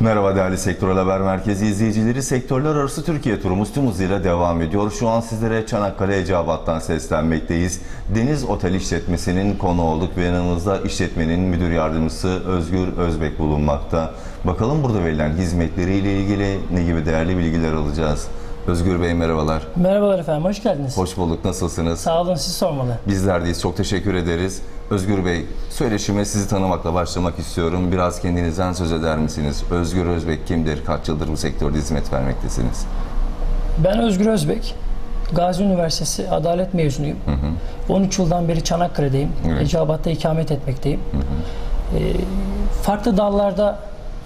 Merhaba değerli Sektörel Haber Merkezi izleyicileri. Sektörler arası Türkiye turumuz tüm hızıyla devam ediyor. Şu an sizlere Çanakkale Eceabat'tan seslenmekteyiz. Deniz Otel İşletmesi'nin konu olduk ve yanımızda işletmenin müdür yardımcısı Özgür Özbek bulunmakta. Bakalım burada verilen hizmetleriyle ilgili ne gibi değerli bilgiler alacağız. Özgür Bey merhabalar. Merhabalar efendim, hoş geldiniz. Hoş bulduk. Nasılsınız? Sağ olun, siz sormalı. Bizler deyiz. Çok teşekkür ederiz. Özgür Bey, söyleşime sizi tanımakla başlamak istiyorum. Biraz kendinizden söz eder misiniz? Özgür Özbek kimdir? Kaç yıldır bu sektörde hizmet vermektesiniz? Ben Özgür Özbek, Gazi Üniversitesi Adalet mezunuyum. 13 yıldan beri Çanakkale'deyim. Evet. Eceabat'ta ikamet etmekteyim. Ee, farklı dallarda,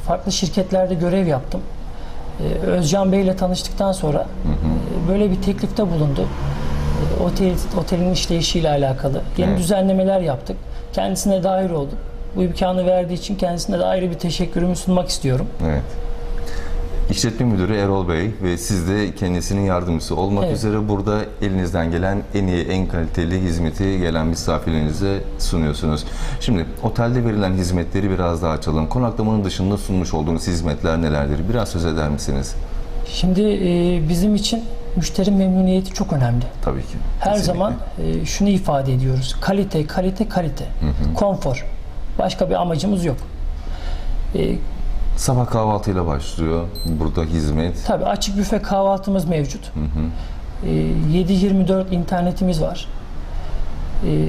farklı şirketlerde görev yaptım. Ee, Özcan Bey ile tanıştıktan sonra e, böyle bir teklifte bulundu. Otel, otelin işleyişiyle alakalı. Yeni Evet. düzenlemeler yaptık. Kendisine dahil olduk. Bu imkanı verdiği için kendisine de ayrı bir teşekkürümü sunmak istiyorum. Evet. İşletme Müdürü Erol Bey ve siz de kendisinin yardımcısı olmak Evet. üzere burada elinizden gelen en iyi, en kaliteli hizmeti gelen misafirlerinize sunuyorsunuz. Şimdi otelde verilen hizmetleri biraz daha açalım. Konaklamanın dışında sunmuş olduğunuz hizmetler nelerdir? Biraz söz eder misiniz? Şimdi e, bizim için müşteri memnuniyeti çok önemli. Tabii ki. Her Kesinlikle. zaman e, şunu ifade ediyoruz. Kalite, kalite, kalite. Konfor. Başka bir amacımız yok. E, Sabah kahvaltıyla başlıyor burada hizmet. tabii açık büfe kahvaltımız mevcut. E, 7-24 internetimiz var. E,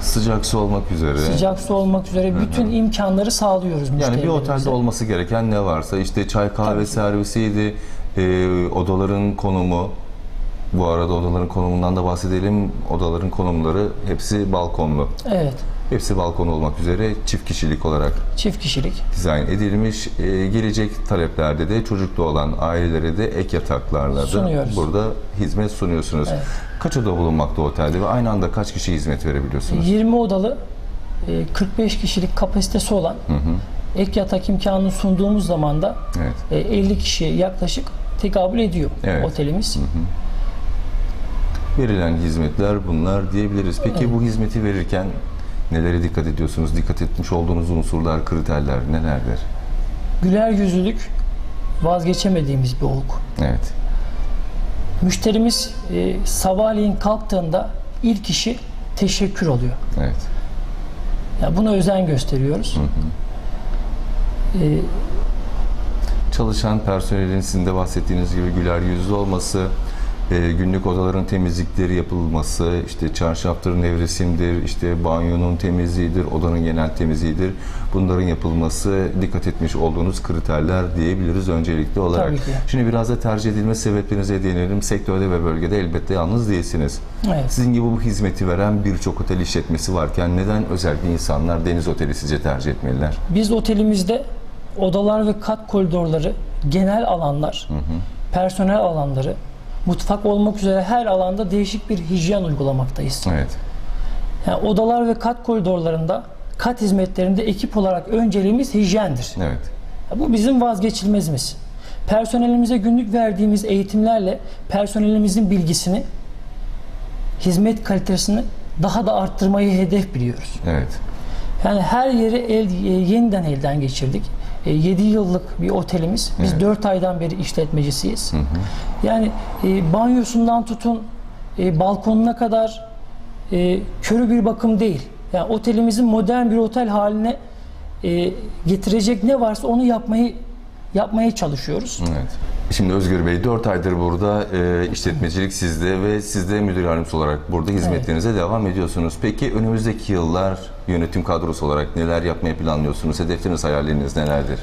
Sıcak su olmak üzere. sıcak su olmak üzere bütün imkanları sağlıyoruz Yani bir otelde olması gereken ne varsa işte çay kahve Tabii servisiydi, e, odaların konumu. Bu arada odaların konumundan da bahsedelim. Odaların konumları hepsi balkonlu. Evet. Hepsi balkon olmak üzere çift kişilik olarak Çift kişilik. dizayn edilmiş. E, gelecek taleplerde de çocuklu olan ailelere de ek yataklarla da burada hizmet sunuyorsunuz. Evet. Kaç oda bulunmakta otelde ve aynı anda kaç kişi hizmet verebiliyorsunuz? 20 odalı e, 45 kişilik kapasitesi olan ek yatak imkanını sunduğumuz zaman da Evet. e, 50 kişiye yaklaşık tekabül ediyor Evet. otelimiz. Verilen hizmetler bunlar diyebiliriz. Peki bu hizmeti verirken nelere dikkat ediyorsunuz? Dikkat etmiş olduğunuz unsurlar, kriterler nelerdir? Güler yüzlülük vazgeçemediğimiz bir olgu. Evet. Müşterimiz e, sabahleyin kalktığında ilk işi teşekkür oluyor. Evet. Yani buna özen gösteriyoruz. E, Çalışan personelin sizin de bahsettiğiniz gibi güler yüzlü olması, e, günlük odaların temizlikleri yapılması, işte çarşaftır, nevresimdir, işte banyonun temizliğidir, odanın genel temizliğidir. Bunların yapılması dikkat etmiş olduğunuz kriterler diyebiliriz öncelikli olarak. Tabii ki. Şimdi biraz da tercih edilme sebeplerinize değinelim. Sektörde ve bölgede elbette yalnız değilsiniz. evet. Sizin gibi bu hizmeti veren birçok otel işletmesi varken neden özellikle insanlar deniz oteli sizce tercih etmeliler? Biz otelimizde odalar ve kat koridorları, genel alanlar, personel alanları, mutfak olmak üzere her alanda değişik bir hijyen uygulamaktayız. Evet. Yani odalar ve kat koridorlarında, kat hizmetlerinde ekip olarak önceliğimiz hijyendir. Evet. Bu bizim vazgeçilmezimiz. Personelimize günlük verdiğimiz eğitimlerle personelimizin bilgisini, hizmet kalitesini daha da arttırmayı hedef biliyoruz. Evet. Yani her yeri el, e, yeniden elden geçirdik. 7 yıllık bir otelimiz. Biz Evet. 4 aydan beri işletmecisiyiz. Yani e, banyosundan tutun e, balkonuna kadar e, körü bir bakım değil. Yani otelimizin modern bir otel haline e, getirecek ne varsa onu yapmayı yapmaya çalışıyoruz. Evet. Şimdi Özgür Bey 4 aydır burada e, işletmecilik sizde ve siz de müdür yardımcısı olarak burada hizmetlerinize devam ediyorsunuz. Peki önümüzdeki yıllar yönetim kadrosu olarak neler yapmayı planlıyorsunuz? Hedefleriniz, hayalleriniz nelerdir?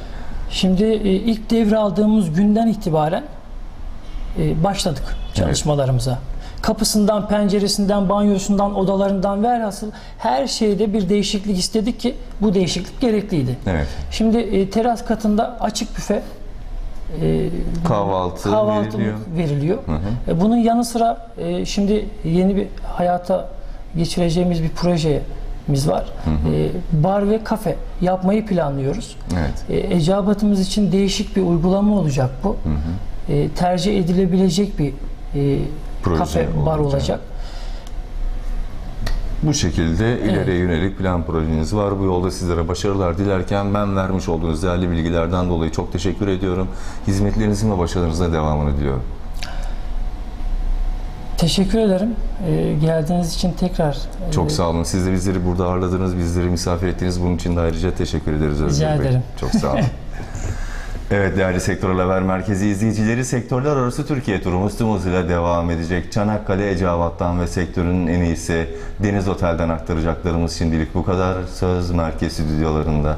Şimdi e, ilk devraldığımız günden itibaren e, başladık çalışmalarımıza. Kapısından, penceresinden, banyosundan, odalarından velhasıl her şeyde bir değişiklik istedik ki bu değişiklik gerekliydi. Evet. Şimdi e, teras katında açık büfe e, Kahvaltı, kahvaltı veriliyor. veriliyor. E, bunun yanı sıra e, şimdi yeni bir hayata geçireceğimiz bir projemiz var. E, bar ve kafe yapmayı planlıyoruz. Evet. E, Eceabatımız için değişik bir uygulama olacak bu. E, tercih edilebilecek bir e, Proje kafe bar olacak. Bu şekilde ileriye yönelik plan projeniz var. Bu yolda sizlere başarılar dilerken ben vermiş olduğunuz değerli bilgilerden dolayı çok teşekkür ediyorum. Hizmetlerinizin ve başarılarınızın devamını diliyorum. Teşekkür ederim. E, geldiğiniz için tekrar e, Çok sağ olun. Siz de bizleri burada ağırladınız, bizleri misafir ettiniz. Bunun için de ayrıca teşekkür ederiz Özgür Rica Bey. ederim. Çok sağ olun. Evet değerli Sektör Haber Merkezi izleyicileri sektörler arası Türkiye turumuz tüm hızıyla devam edecek. Çanakkale Eceabat'tan ve sektörün en iyisi Deniz Otel'den aktaracaklarımız şimdilik bu kadar. Söz merkez stüdyolarında.